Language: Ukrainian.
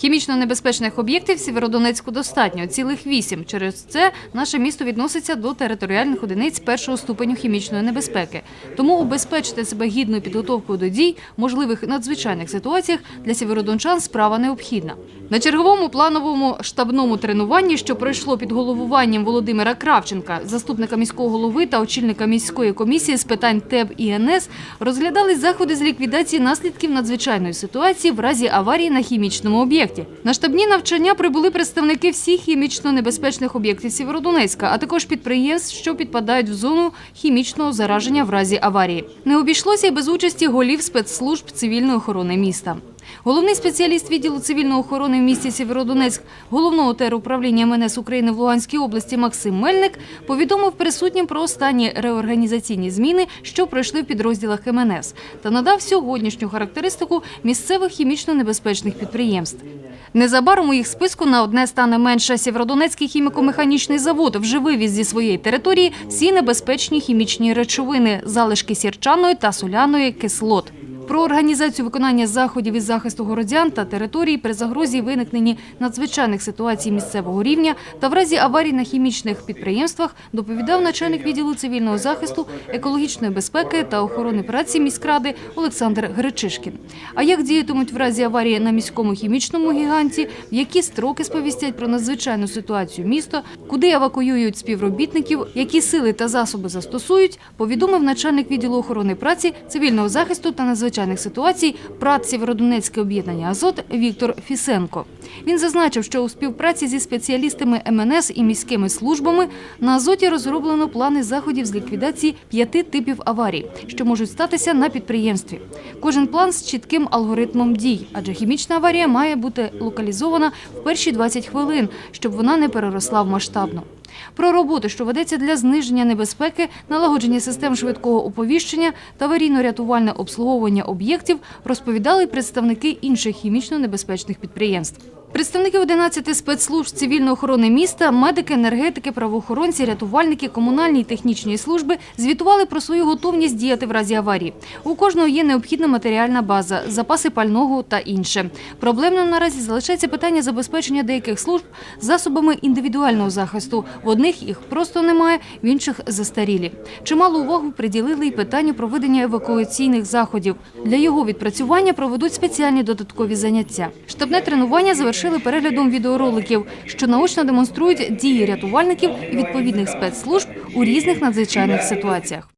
Хімічно небезпечних об'єктів Сєвєродонецьку достатньо цілих вісім. Через це наше місто відноситься до територіальних одиниць першого ступеню хімічної небезпеки. Тому убезпечити себе гідною підготовкою до дій, можливих надзвичайних ситуаціях для сєвєродончан справа необхідна. На черговому плановому штабному тренуванні, що пройшло під головуванням Володимира Кравченка, заступника міського голови та очільника міської комісії з питань ТЕБ і НС, розглядали заходи з ліквідації наслідків надзвичайної ситуації в разі аварії на хімічному об'єкті. На штабні навчання прибули представники всіх хімічно небезпечних об'єктів Сєвєродонецька, а також підприємств, що підпадають в зону хімічного зараження в разі аварії. Не обійшлося без участі голів спецслужб цивільної охорони міста. Головний спеціаліст відділу цивільної охорони в місті Сєвєродонецьк, головного теруправління МНС України в Луганській області Максим Мельник повідомив присутнім про останні реорганізаційні зміни, що пройшли в підрозділах МНС, та надав сьогоднішню характеристику місцевих хімічно-небезпечних підприємств. Незабаром у їх списку на одне стане менше. Сєвродонецький хіміко-механічний завод вже вивіз зі своєї території всі небезпечні хімічні речовини, залишки сірчаної та соляної кислот. Про організацію виконання заходів із захисту городян та територій при загрозі виникненні надзвичайних ситуацій місцевого рівня та в разі аварій на хімічних підприємствах доповідав начальник відділу цивільного захисту, екологічної безпеки та охорони праці міськради Олександр Гречишкін. А як діятимуть в разі аварії на міському хімічному гіганті, в які строки сповістять про надзвичайну ситуацію міста, куди евакуюють співробітників, які сили та засоби застосують, повідомив начальник відділу охорони праці, цивільного захисту та надзвичайних ситуацій ПРАТ Сєвєродонецьке об'єднання Азот Віктор Фісенко. Він зазначив, що у співпраці зі спеціалістами МНС і міськими службами на Азоті розроблено плани заходів з ліквідації п'яти типів аварій, що можуть статися на підприємстві. Кожен план з чітким алгоритмом дій, адже хімічна аварія має бути локалізована в перші 20 хвилин, щоб вона не переросла в масштабну. Про роботи, що ведеться для зниження небезпеки, налагодження систем швидкого оповіщення та аварійно-рятувальне обслуговування об'єктів, розповідали представники інших хімічно-небезпечних підприємств. Представники 11 спецслужб цивільної охорони міста, медики, енергетики, правоохоронці, рятувальники, комунальні і технічні служби звітували про свою готовність діяти в разі аварії. У кожного є необхідна матеріальна база, запаси пального та інше. Проблемним наразі залишається питання забезпечення деяких служб засобами індивідуального захисту. В одних їх просто немає, в інших застарілі. Чимало увагу приділили і питанню проведення евакуаційних заходів. Для його відпрацювання проведуть спеціальні додаткові заняття. Штабне тренування завершили переглядом відеороликів, що наочно демонструють дії рятувальників і відповідних спецслужб у різних надзвичайних ситуаціях.